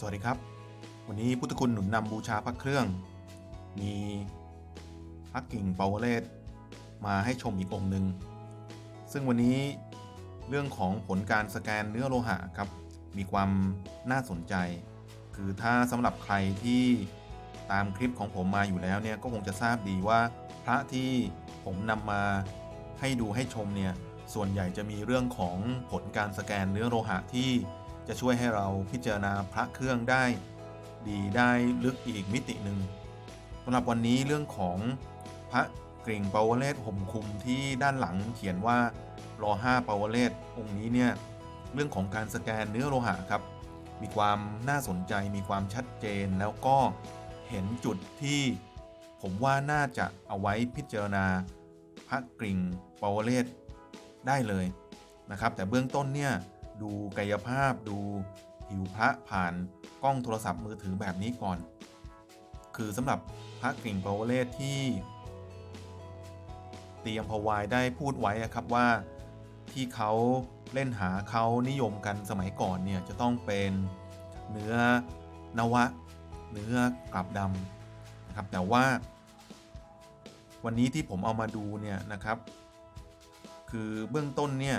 สวัสดีครับ วันนี้พุทธคุณหนุนนำบูชาพระเครื่อง มีพระกิ่งเปาวเลศมาให้ชมอีกองค์หนึ่ง ซึ่งวันนี้เรื่องของผลการสแกนเนื้อโลหะครับ มีความน่าสนใจ คือถ้าสำหรับใครที่ตามคลิปของผมมาอยู่แล้วเนี่ยก็คงจะทราบดีว่าพระที่ผมนำมาให้ดูให้ชมเนี่ยส่วนใหญ่จะมีเรื่องของผลการสแกนเนื้อโลหะที่ จะช่วยให้เราพิจารณาพระเครื่องได้ ดีได้ลึกอีกมิติหนึ่งสำหรับวันนี้เรื่องของพระกริ่งปาวเลศห่มคุมที่ด้านหลังเขียนว่ารอ5ปาวเลศองค์นี้เนี่ยเรื่องของการสแกนเนื้อโลหะครับ มีความน่าสนใจมีความชัดเจนแล้วก็เห็นจุดที่ผมว่าน่าจะเอาไว้พิจารณาพระกริ่งปาวเลศได้เลยนะครับ แต่เบื้องต้นเนี่ย ดูกายภาพดูผิวพระผ่านกล้องโทรศัพท์มือถือแบบนี้ก่อน คือสำหรับพระกริ่งปาวเลศที่เตรียมพวายได้พูดไว้นะครับว่าที่เขาเล่นหาเขานิยมกันสมัยก่อนเนี่ยจะต้องเป็นเนื้อนวะ เนื้อกลับดำนะครับแต่ว่า วันนี้ที่ผมเอามาดูเนี่ยนะครับ คือเบื้องต้นเนี่ย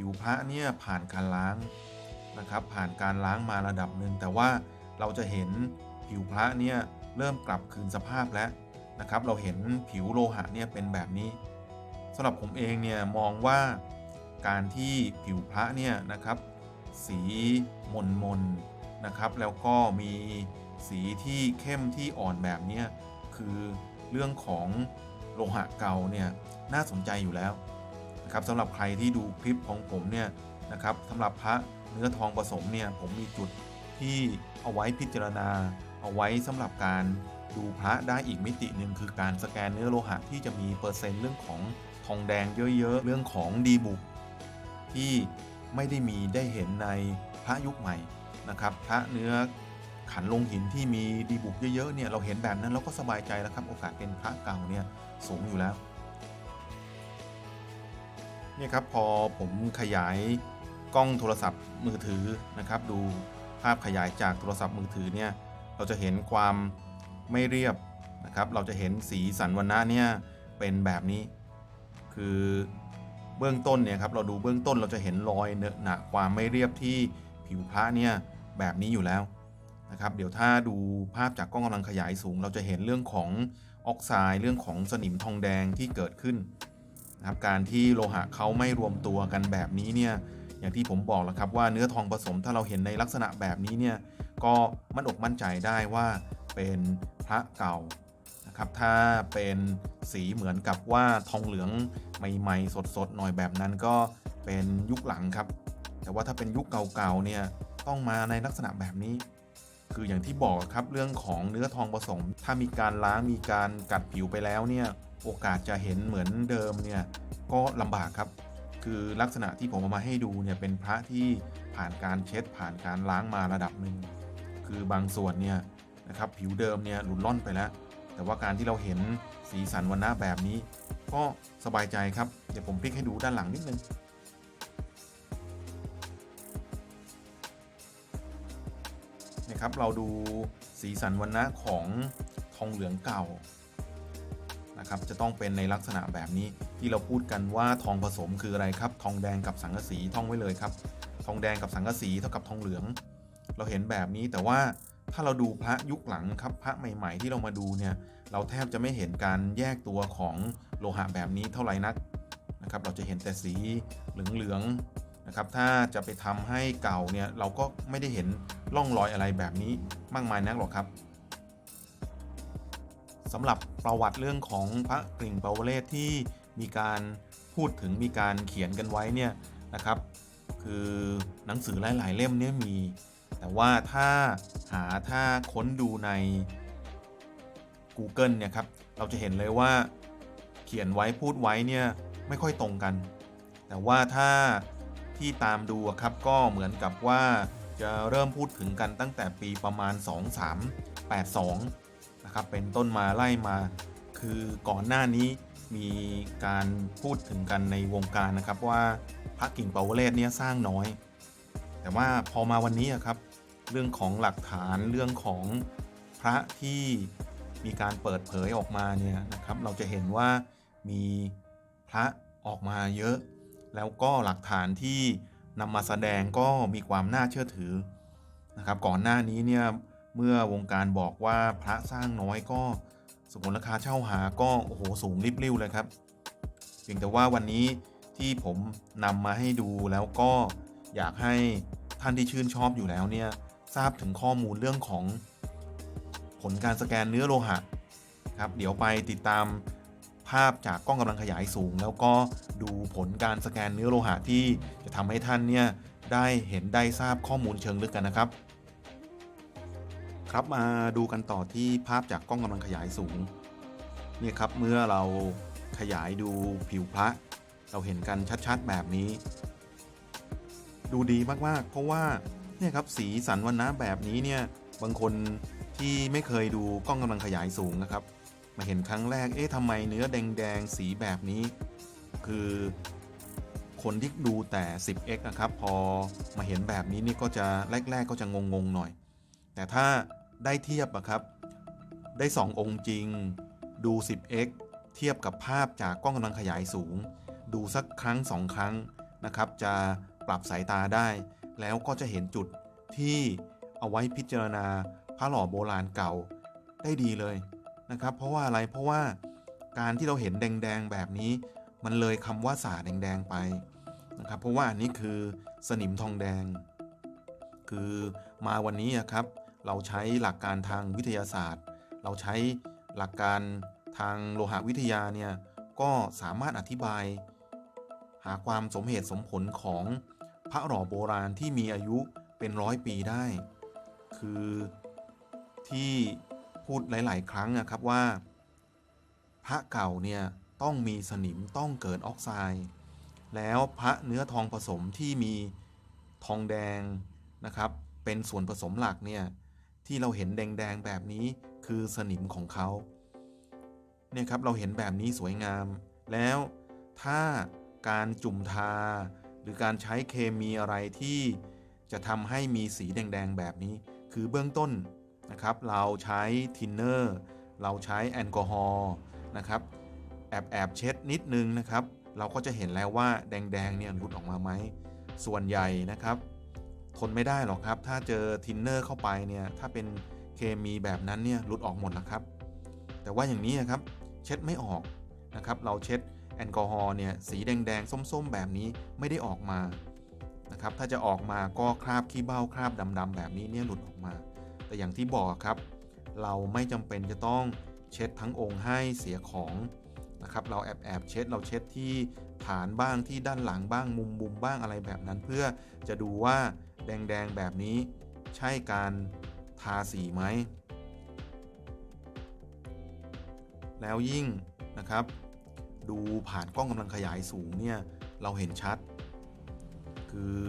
ผิวพระเนี่ยผ่านการล้างนะครับ ผ่านการล้างมาระดับหนึ่งแต่ว่าเราจะเห็นผิวพระเนี่ยเริ่มกลับคืนสภาพแล้วนะครับ เราเห็นผิวโลหะเนี่ยเป็นแบบนี้สำหรับผมเองเนี่ยมองว่าการที่ผิวพระเนี่ยนะครับ สีมนมนนะครับ แล้วก็มีสีที่เข้มที่อ่อนแบบเนี้ยคือเรื่องของโลหะเก่าเนี่ยน่าสนใจอยู่แล้ว ครับสำหรับใครที่ดูคลิปของผมเนี่ยนะครับสำหรับพระเนื้อทองผสมเนี่ยผมมีจุดที่เอาไว้พิจารณา เอาไว้สำหรับการดูพระได้อีกมิติหนึ่งคือการสแกนเนื้อโลหะที่จะมีเปอร์เซ็นต์เรื่องของทองแดงเยอะๆเรื่องของดีบุกที่ไม่ได้มีได้เห็นในพระยุคใหม่นะครับพระเนื้อขันลงหินที่มีดีบุกเยอะๆเนี่ยเราเห็นแบบนั้นเราก็สบายใจแล้วครับโอกาสเป็นพระเก่าเนี่ยสูงอยู่แล้ว เนี่ยครับพอผมขยายกล้องโทรศัพท์มือถือนะครับ ดูภาพขยายจากโทรศัพท์มือถือเนี่ยเราจะเห็นความไม่เรียบนะครับ เราจะเห็นสีสันวันนะเนี่ยเป็นแบบนี้ คือเบื้องต้นเนี่ยครับเราดูเบื้องต้นเราจะเห็นรอยเนอะหนะความไม่เรียบที่ผิวพระเนี่ยแบบนี้อยู่แล้วนะครับ เดี๋ยวถ้าดูภาพจากกล้องกำลังขยายสูง เราจะเห็นเรื่องของออกไซด์เรื่องของสนิมทองแดงที่เกิดขึ้น นะครับการที่โลหะเขาไม่รวมตัวกันแบบนี้เนี่ยอย่างที่ผมบอกแล้วครับว่าเนื้อทองผสมถ้าเราเห็นในลักษณะแบบนี้เนี่ยก็มั่นอกมั่นใจได้ว่าเป็นพระเก่านะครับถ้าเป็นสีเหมือนกับว่าทองเหลืองใหม่ๆ สดๆหน่อยแบบนั้นก็เป็นยุคหลังครับ แต่ว่าถ้าเป็นยุคเก่าๆเนี่ยต้องมาในลักษณะแบบนี้ คืออย่างที่บอกครับเรื่องของเนื้อทองผสม ถ้ามีการล้างมีการกัดผิวไปแล้วเนี่ย โอกาสจะเห็นเหมือนเดิมเนี่ยก็ลำบากครับ คือลักษณะที่ผมเอามาให้ดูเนี่ยเป็นพระที่ผ่านการเช็ดผ่านการล้างมาระดับหนึ่งคือบางส่วนเนี่ยนะครับผิวเดิมเนี่ยหลุดล่อนไปแล้ว แต่ว่าการที่เราเห็นสีสันวันหน้าแบบนี้ ก็สบายใจครับ เดี๋ยวผมพลิกให้ดูด้านหลังนิดนึงนะครับเราดูสีสันวันนะของทองเหลืองเก่า นะครับจะต้องเป็นในลักษณะแบบนี้ที่เราพูดกันว่าทองผสมคืออะไรครับ ทองแดงกับสังกะสีท่องไว้เลยครับ ทองแดงกับสังกะสีเท่ากับทองเหลือง เราเห็นแบบนี้แต่ว่าถ้าเราดูพระยุคหลังครับพระใหม่ ๆ ที่เรามาดูเนี่ยเราแทบจะไม่เห็นการแยกตัวของโลหะแบบนี้เท่าไหร่นักนะครับเราจะเห็นแต่สีเหลืองๆนะครับถ้าจะไปทำให้เก่าเนี่ยเราก็ไม่ได้เห็นร่องรอยอะไรแบบนี้มากมายนักหรอกครับ สำหรับประวัติเรื่องของพระกริ่งปาวเรศที่มีการพูดถึงมีการเขียนกันไว้เนี่ยนะครับ คือหนังสือหลาย ๆ เล่มเนี่ยมี แต่ว่าถ้าหาถ้าค้นดูใน Google เนี่ยครับเราจะเห็นเลยว่าเขียนไว้พูดไว้เนี่ยไม่ค่อยตรงกัน แต่ว่าถ้าที่ตามดูครับก็เหมือนกับว่าจะเริ่มพูดถึงกันตั้งแต่ปีประมาณ 2382 นะครับเป็นต้นมาไล่มา คือก่อนหน้านี้มีการพูดถึงกันในวงการนะครับว่าพระกิ่งเปาวเรศเนี่ยสร้างน้อย แต่ว่าพอมาวันนี้ครับเรื่องของหลักฐานเรื่องของพระที่มีการเปิดเผยออกมาเนี่ยนะครับ เราจะเห็นว่ามีพระออกมาเยอะ แล้วก็หลักฐานที่นำมาแสดงก็มีความน่าเชื่อถือนะครับ ก่อนหน้านี้เนี่ย เมื่อวงการบอกว่าพระสร้างน้อยก็สมมติราคาเช่าหาก็โอ้โหสูงริบลิ่วเลยครับ เพียงแต่ว่าวันนี้ที่ผมนำมาให้ดูแล้วก็อยากให้ท่านที่ชื่นชอบอยู่แล้วเนี่ยทราบถึงข้อมูลเรื่องของผลการสแกนเนื้อโลหะครับเดี๋ยวไปติดตามภาพจากกล้องกำลังขยายสูง แล้วก็ดูผลการสแกนเนื้อโลหะที่จะทำให้ท่านเนี่ยได้เห็นได้ทราบข้อมูลเชิงลึกกันนะครับ ครับมาดูกันต่อที่ภาพจากกล้องกำลังขยายสูงเนี่ยครับเมื่อเราขยายดูผิวพระ เราเห็นกันชัดๆแบบนี้ ดูดีมากๆ เพราะว่าเนี่ยครับสีสันวันนะแบบนี้เนี่ยบางคนที่ไม่เคยดูกล้องกำลังขยายสูงนะครับ มาเห็นครั้งแรกเอ๊ะทำไมเนื้อแดงๆสีแบบนี้ คือคนที่ดูแต่ 10x นะครับ พอมาเห็นแบบนี้นี่ก็จะแรก ๆ ก็จะงงๆหน่อย แต่ถ้า ได้เทียบอะครับ ได้ 2 องค์จริง ดู 10x เทียบกับภาพจากกล้องกำลังขยายสูง ดูสักครั้ง 2 ครั้งนะครับ จะปรับสายตาได้ แล้วก็จะเห็นจุดที่เอาไว้พิจารณาพระหล่อโบราณเก่าได้ดีเลยนะครับ เพราะว่าอะไรเพราะว่าการที่เราเห็นแดงๆแบบนี้ มันเลยคำว่าสาแดงๆไปนะครับเพราะว่าอันนี้คือสนิมทองแดง คือมาวันนี้อะครับ เราใช้หลักการทางวิทยาศาสตร์ เราใช้หลักการทางโลหะวิทยาเนี่ยก็สามารถอธิบาย หาความสมเหตุสมผลของพระหล่อโบราณที่มีอายุเป็นร้อยปีได้ คือที่พูดหลาย ๆ ครั้งนะครับว่า พระเก่าเนี่ยต้องมีสนิมต้องเกิดออกไซด์แล้วพระเนื้อทองผสมที่มีทองแดงนะครับ เป็นส่วนผสมหลักเนี่ย ที่เราเห็นแดงๆแบบนี้คือสนิมของเขาเนี่ยครับเราเห็นแบบนี้สวยงาม แล้วถ้าการจุ่มทา หรือการใช้เคมีอะไรที่จะทำให้มีสีแดงๆแบบนี้ คือเบื้องต้นนะครับ เราใช้ทินเนอร์เราใช้แอลกอฮอล์นะครับแอบแอบเช็ดนิดนึงนะครับ เราก็จะเห็นแล้วว่าแดงๆเนี่ยหลุดออกมาไหมส่วนใหญ่นะครับ ทนไม่ได้หรอกครับ ถ้าเจอทินเนอร์เข้าไปเนี่ยถ้าเป็นเคมีแบบนั้นเนี่ยหลุดออกหมดแล้วครับ แต่ว่าอย่างนี้ครับเช็ดไม่ออกนะครับ เราเช็ดแอลกอฮอล์เนี่ยสีแดงๆส้มๆ แบบนี้ไม่ได้ออกมานะครับถ้าจะออกมาก็คราบขี้เบ้าคราบดำๆแบบนี้เนี่ยหลุดออกมา แต่อย่างที่บอกครับ เราไม่จำเป็นจะต้องเช็ดทั้งองค์ให้เสียของนะครับเราแอบแอบเช็ดเราเช็ดที่ฐานบ้างที่ด้านหลังบ้างมุมมุมบ้างอะไรแบบนั้น เพื่อจะดูว่า แดง ๆ แบบนี้ ใช่การทาสีไหม แล้วยิ่งนะครับ ดูผ่านกล้องกำลังขยายสูงเนี่ย เราเห็นชัด คือ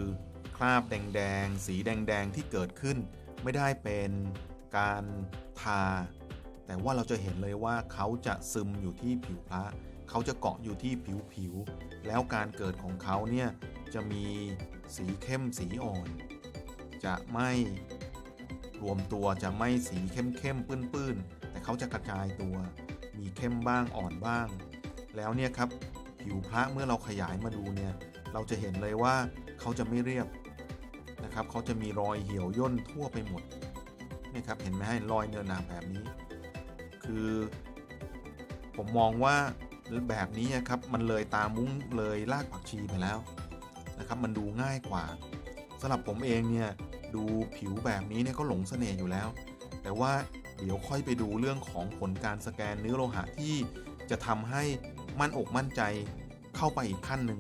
คราบแดง ๆ สีแดง ๆ ที่เกิดขึ้น ไม่ได้เป็นการทา แต่ว่าเราจะเห็นเลยว่าเขาจะซึมอยู่ที่ผิวพระเขาจะเกาะอยู่ที่ผิวผิว แล้วการเกิดของเขาเนี่ย จะมีสีเข้มสีอ่อน จะไม่รวมตัวจะไม่สีเข้มเข้มปื้นปื้นๆ แต่เขาจะกระจายตัว มีเข้มบ้างอ่อนบ้าง แล้วเนี่ยครับผิวพระเมื่อเราขยายมาดูเนี่ยเราจะเห็นเลยว่าเขาจะไม่เรียบนะครับเขาจะมีรอยเหี่ยวย่นทั่วไปหมดนี่ครับเห็นไหมให้รอยเนินหนาแบบนี้ คือผมมองว่าแบบนี้ครับมันเลยตามุ้งเลยรากผักชีไปแล้ว นะครับมันดูง่ายกว่าสำหรับผมเองเนี่ยดูผิวแบบนี้เนี่ยก็หลงเสน่ห์อยู่แล้ว แต่ว่าเดี๋ยวค่อยไปดูเรื่องของผลการสแกนเนื้อโลหะที่จะทำให้มั่นอกมั่นใจเข้าไปอีกขั้นหนึ่ง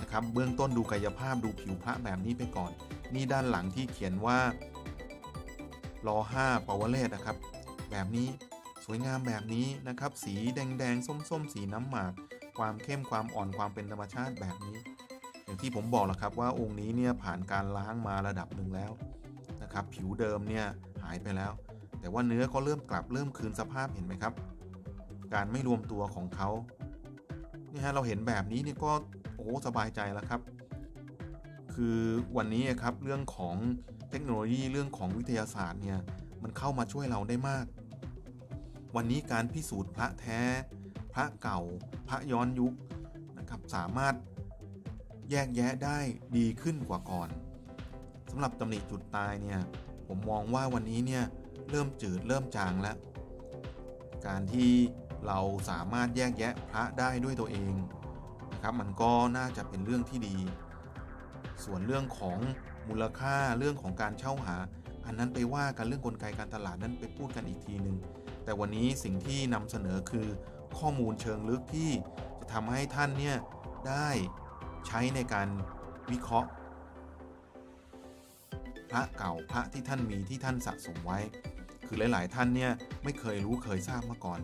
นะครับเบื้องต้นดูกายภาพดูผิวพระแบบนี้ไปก่อน นี่ด้านหลังที่เขียนว่ารอ5ปวเลตนะครับ แบบนี้สวยงามแบบนี้นะครับ สีแดงๆ ส้มๆ สีน้ำหมาก ความเข้มความอ่อนความเป็นธรรมชาติแบบนี้ อย่างที่ผมบอกแล้วครับว่าองค์นี้เนี่ยผ่านการล้างมาระดับหนึ่งแล้วนะครับผิวเดิมเนี่ยหายไปแล้ว แต่ว่าเนื้อก็เริ่มกลับเริ่มคืนสภาพเห็นไหมครับ การไม่รวมตัวของเขานี่ฮะเราเห็นแบบนี้เนี่ยก็โอ้สบายใจแล้วครับ คือวันนี้ครับเรื่องของเทคโนโลยีเรื่องของวิทยาศาสตร์เนี่ยมันเข้ามาช่วยเราได้มาก วันนี้การพิสูจน์พระแท้ พระเก่า พระย้อนยุคนะครับสามารถ แยกแยะได้ดีขึ้นกว่าก่อนสำหรับตำหนิจุดตายเนี่ยผมมองว่าวันนี้เนี่ยเริ่มจืดเริ่มจางแล้ว การที่เราสามารถแยกแยะพระได้ด้วยตัวเองนะครับมันก็น่าจะเป็นเรื่องที่ดี ส่วนเรื่องของมูลค่าเรื่องของการเช่าหา อันนั้นไปว่ากันเรื่องกลไกการตลาดนั้นไปพูดกันอีกทีหนึ่งแต่วันนี้สิ่งที่นำเสนอคือข้อมูลเชิงลึกที่จะทำให้ท่านเนี่ยได้ ใช้ในการวิเคราะห์ พระเก่าพระที่ท่านมีที่ท่านสะสมไว้ คือหลาย ๆ ท่านเนี่ยไม่เคยรู้เคยทราบมาก่อน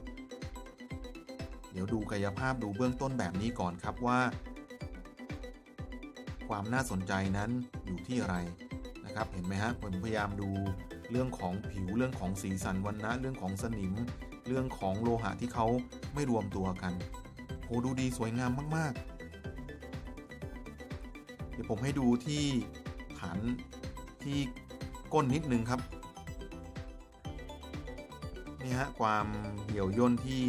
เดี๋ยวดูกายภาพดูเบื้องต้นแบบนี้ก่อนครับว่า ความน่าสนใจนั้นอยู่ที่อะไรนะครับเห็นไหมฮะผมพยายามดูเรื่องของผิวเรื่องของสีสันวันนะเรื่องของสนิม เรื่องของโลหะที่เขาไม่รวมตัวกันโหดูดีสวยงามมาก ๆ เดี๋ยวผมให้ดูที่ฐานที่ก้นนิดนึงครับ นี่ฮะความเหี่ยวย่นที่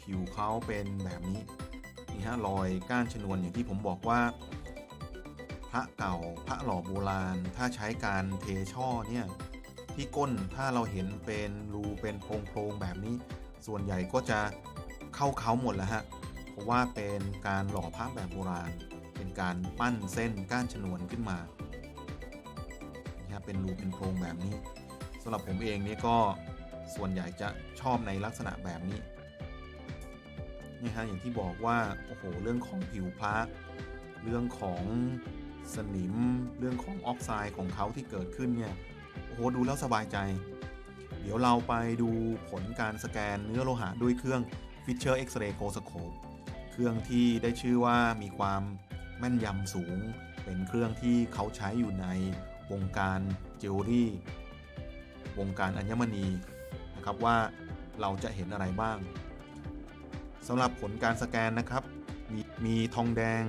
ผิวเขาเป็นแบบนี้ นี่ฮะรอยก้านชนวนอย่างที่ผมบอกว่า พระเก่าพระหล่อโบราณ ถ้าใช้การเทช่อเนี่ยที่ก้นถ้าเราเห็นเป็นรูเป็นโพรงๆแบบนี้ ส่วนใหญ่ก็จะเข้าเขาหมดแล้วฮะเพราะว่าเป็นการหล่อพระแบบโบราณ เป็นการปั้นเส้นก้านชนวนขึ้นมาเป็นรูเป็นโพรงแบบนี้สำหรับผมเองนี่ก็ส่วนใหญ่จะชอบในลักษณะแบบนี้นี่ฮะอย่างที่บอกว่าโอ้โหเรื่องของผิวพระเรื่องของสนิม เรื่องของออกไซด์ของเขาที่เกิดขึ้นเนี่ยโอ้โหดูแล้วสบายใจ เดี๋ยวเราไปดูผลการสแกนเนื้อโลหะด้วยเครื่อง Fisher X-ray g o s c o p e เครื่องที่ได้ชื่อว่ามีความ แม่นยำสูง เป็นเครื่องที่เขาใช้อยู่ในวงการจิวเวลรี่ วงการอัญมณีนะครับว่าเราจะเห็นอะไรบ้างสำหรับผลการสแกนนะครับ มีมีทองแดง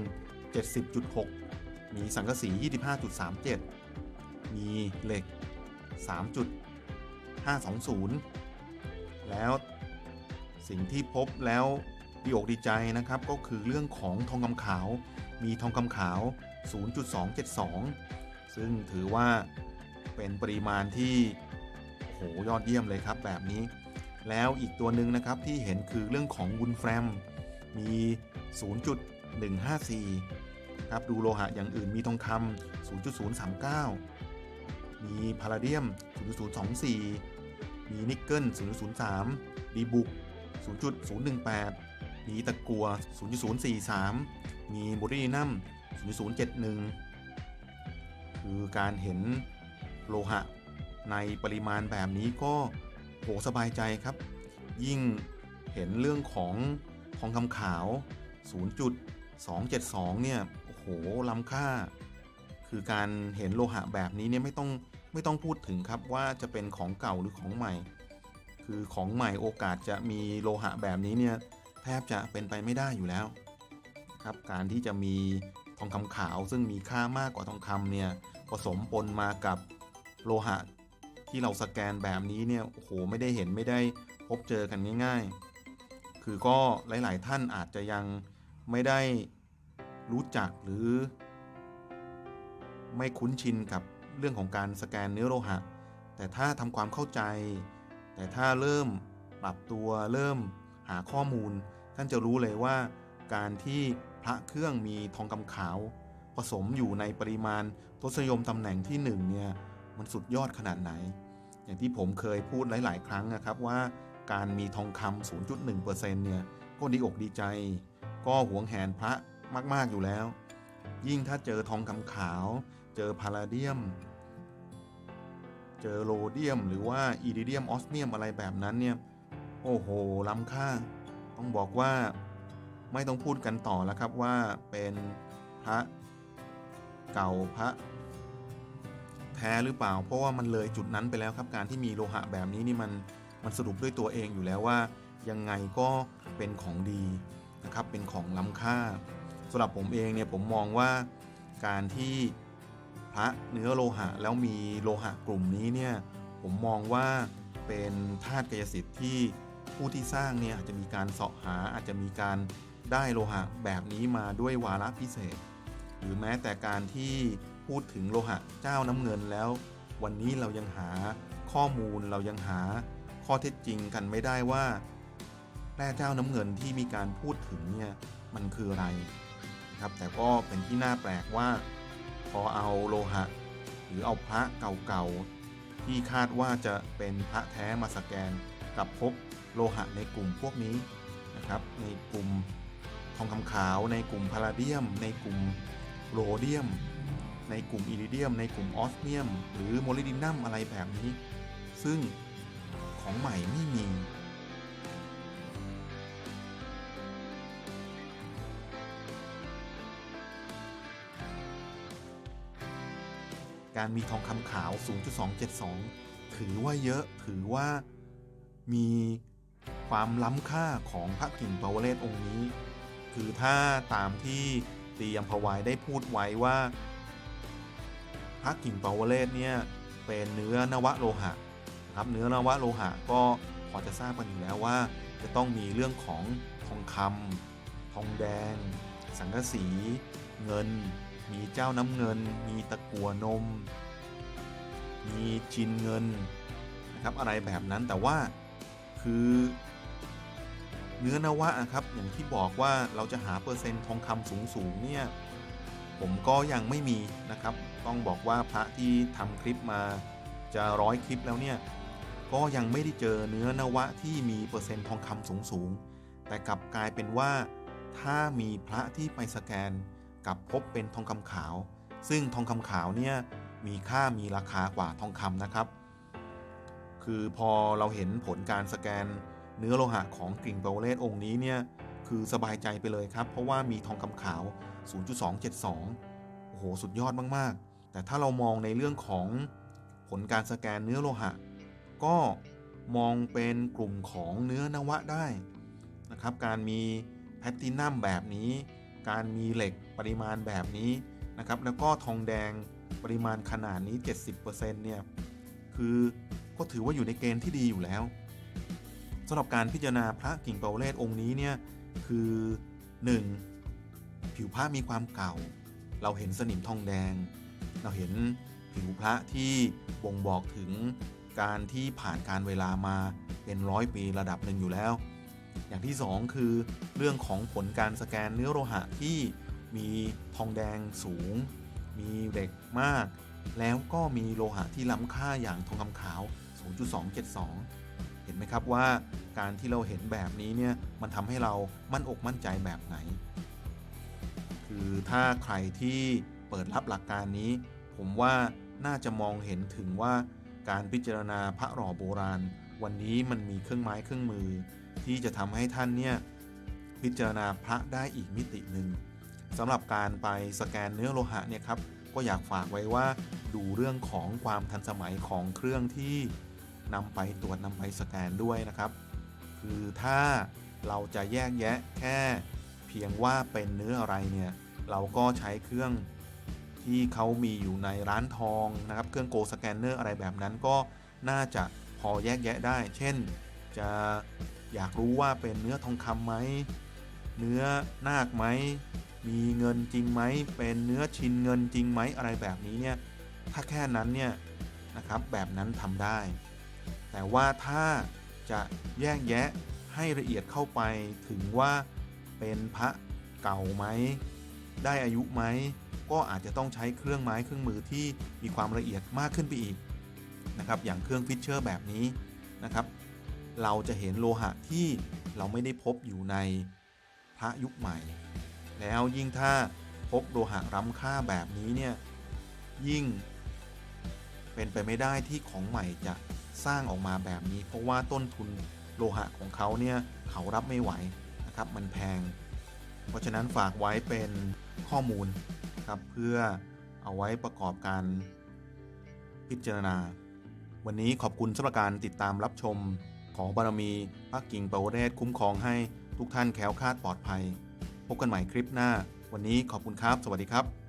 70.6 มีสังกะสี 25.37 มีเหล็ก 3.520 แล้วสิ่งที่พบแล้ว ดีอกดีใจนะครับก็คือเรื่องของทองคำขาว มีทองคำขาว 0.272 ซึ่งถือว่าเป็นปริมาณที่โหยอดเยี่ยมเลยครับแบบนี้ แล้วอีกตัวหนึ่งนะครับที่เห็นคือเรื่องของวุนแฟรมมี 0.154 ครับดูโลหะอย่างอื่นมีทองคำ 0.039 มีพาราเดียม 0.024 มีนิกเกิล 0.03มีบุก0.018 มีตะกัว 0.043 มีโบรีนัม0.071 คือการเห็นโลหะในปริมาณแบบนี้ก็โหสบายใจครับ ยิ่งเห็นเรื่องของทองคำขาว 0.272 เนี่ย โอ้โห ล้ำค่า คือการเห็นโลหะแบบนี้เนี่ยไม่ต้องไม่ต้องพูดถึงครับว่าจะเป็นของเก่าหรือของใหม่ คือของใหม่โอกาสจะมีโลหะแบบนี้เนี่ย แทบจะเป็นไปไม่ได้อยู่แล้วครับการที่จะมีทองคำขาวซึ่งมีค่ามากกว่าทองคำเนี่ยผสมปนมากับโลหะ ที่เราสแกนแบบนี้เนี่ยโอ้โหไม่ได้เห็นไม่ได้พบเจอกันง่ายๆ คือก็หลายๆท่านอาจจะยังไม่ได้รู้จักหรือ ไม่คุ้นชินกับเรื่องของการสแกนเนื้อโลหะ แต่ถ้าทำความเข้าใจ แต่ถ้าเริ่มปรับตัวเริ่ม หาข้อมูล ท่านจะรู้เลยว่า การที่พระเครื่องมีทองคำขาว ผสมอยู่ในปริมาณทศนิยมตำแหน่งที่1เนี่ยมันสุดยอดขนาดไหน อย่างที่ผมเคยพูดหลาย ๆ ครั้งนะครับว่าการมีทองคำ 0.1%เนี่ยก็ดีอกดีใจ ก็หวงแหนพระมาก ๆ อยู่แล้ว ยิ่งถ้าเจอทองคำขาว เจอพาราเดียม เจอโรเดียม หรือว่าอีริเดียมออสเมียมอะไรแบบนั้นเนี่ย โอ้โห ล้ำค่า ต้องบอกว่าไม่ต้องพูดกันต่อแล้วครับว่าเป็นพระเก่าพระแท้หรือเปล่า เพราะว่ามันเลยจุดนั้นไปแล้วครับ การที่มีโลหะแบบนี้นี่มันมันสรุปด้วยตัวเองอยู่แล้วว่า ยังไงก็เป็นของดีนะครับ เป็นของล้ำค่าสำหรับผมเองเนี่ยผมมองว่าการที่พระเนื้อโลหะแล้วมีโลหะกลุ่มนี้เนี่ยผมมองว่าเป็นธาตุกายสิทธิ์ที่ ผู้ที่สร้างเนี่ยอาจจะมีการเสาะหาอาจจะมีการได้โลหะแบบนี้มาด้วยวาระพิเศษ หรือแม้แต่การที่พูดถึงโลหะเจ้าน้ำเงินแล้ว วันนี้เรายังหาข้อมูลเรายังหาข้อเท็จจริงกันไม่ได้ว่าแร่เจ้าน้ำเงินที่มีการพูดถึงเนี่ยมันคืออะไรครับแต่ก็เป็นที่น่าแปลกว่า พอเอาโลหะ หรือเอาพระเก่าๆที่คาดว่าจะเป็นพระแท้มาสแกนกับพบ โลหะในกลุ่มพวกนี้นะครับ ในกลุ่มทองคำขาว ในกลุ่มพาราเดียม ในกลุ่มโรเดียม ในกลุ่มอิริเดียม ในกลุ่มออสเมียม หรือโมลิดินัมอะไรแบบนี้ ซึ่งของใหม่ไม่มีการมีทองคำขาว 0.272 ถือว่าเยอะ ถือว่ามี ความล้ำค่าของพระกิ่งปวเลศองค์นี้ คือถ้าตามที่ตีอัมพวายได้พูดไว้ว่า พระกิ่งปวเลศเนี่ยเป็นเนื้อนวโลหะครับเนื้อนวโลหะก็พอจะทราบกันอยู่แล้วว่า จะต้องมีเรื่องของทองคำทองแดง สังกะสี เงิน มีเจ้าน้ำเงิน มีตะกัวนม มีจินเงินนะครับอะไรแบบนั้นแต่ว่าคือ เนื้อนวะครับอย่างที่บอกว่าเราจะหาเปอร์เซ็นต์ทองคำสูงสูงเนี่ยผมก็ยังไม่มีนะครับ ต้องบอกว่าพระที่ทำคลิปมาจะร้อยคลิปแล้วเนี่ยก็ยังไม่ได้เจอเนื้อนวะที่มีเปอร์เซ็นต์ทองคำสูงสูงแต่กลับกลายเป็นว่าถ้ามีพระที่ไปสแกนกับพบเป็นทองคำขาว ซึ่งทองคำขาวเนี่ยมีค่ามีราคากว่าทองคำนะครับ คือพอเราเห็นผลการสแกน เนื้อโลหะของกิ่งเปาเลสองค์นี้เนี่ยคือสบายใจไปเลยครับ เพราะว่ามีทองคำขาว 0.272 โอ้โห สุดยอดมากๆ แต่ถ้าเรามองในเรื่องของผลการสแกนเนื้อโลหะ ก็มองเป็นกลุ่มของเนื้อนวะได้นะครับ การมีแพลตตินัมแบบนี้ การมีเหล็กปริมาณแบบนี้นะครับ แล้วก็ทองแดงปริมาณขนาดนี้ 70%เนี่ย คือก็ถือว่าอยู่ในเกณฑ์ที่ดีอยู่แล้วำหรับการพิจารณาพระกิ่งเปาเลศองค์นี้เนี่ยคือ 1. ผิวพระมีความเก่า เราเห็นสนิมทองแดง เราเห็นผิวพระที่บ่งบอกถึงการที่ผ่านการเวลามาเป็นร้อยปีระดับหนึ่งอยู่แล้ว อย่างที่ 2 คือเรื่องของผลการสแกนเนื้อโลหะที่มีทองแดงสูง มีเหล็กมาก แล้วก็มีโลหะที่ล้ำค่าอย่างทองคำขาว 0.272 เห็นไหมครับว่าการที่เราเห็นแบบนี้เนี่ยมันทำให้เรามั่นอกมั่นใจแบบไหน คือถ้าใครที่เปิดรับหลักการนี้ ผมว่าน่าจะมองเห็นถึงว่าการพิจารณาพระหล่อโบราณ วันนี้มันมีเครื่องไม้เครื่องมือ ที่จะทำให้ท่านเนี่ยพิจารณาพระได้อีกมิติหนึ่งสำหรับการไปสแกนเนื้อโลหะเนี่ยครับก็อยากฝากไว้ว่าดูเรื่องของความทันสมัยของเครื่องที่ นำไปตรวจนำไปสแกนด้วยนะครับ คือถ้าเราจะแยกแยะแค่เพียงว่าเป็นเนื้ออะไรเนี่ยเราก็ใช้เครื่องที่เขามีอยู่ในร้านทองนะครับ เครื่องโกสแกนเนอร์อะไรแบบนั้นก็น่าจะพอแยกแยะได้ เช่น จะอยากรู้ว่าเป็นเนื้อทองคำไหม เนื้อนาคไหม มีเงินจริงไหม เป็นเนื้อชินเงินจริงไหมอะไรแบบนี้เนี่ย ถ้าแค่นั้นเนี่ยนะครับ แบบนั้นทำได้ แต่ว่าถ้าจะแยกแยะให้ละเอียดเข้าไปถึงว่าเป็นพระเก่าไหม ได้อายุไหม ก็อาจจะต้องใช้เครื่องไม้เครื่องมือที่มีความละเอียดมากขึ้นไปอีกนะครับ อย่างเครื่องฟิชเชอร์แบบนี้นะครับ เราจะเห็นโลหะที่เราไม่ได้พบอยู่ในพระยุคใหม่ แล้วยิ่งถ้าพบโลหะล้ำค่าแบบนี้เนี่ยยิ่งเป็นไปไม่ได้ที่ของใหม่จะ สร้างออกมาแบบนี้ เพราะว่าต้นทุนโลหะของเขาเนี่ยเขารับไม่ไหวนะครับมันแพง เพราะฉะนั้นฝากไว้เป็นข้อมูลครับเพื่อเอาไว้ประกอบการพิจารณา วันนี้ขอบคุณสำหรับการติดตามรับชม ขอบารมีพระกิ่งปวเรศคุ้มครองให้ทุกท่านแคล้วคลาดปลอดภัย พบกันใหม่คลิปหน้า วันนี้ขอบคุณครับ สวัสดีครับ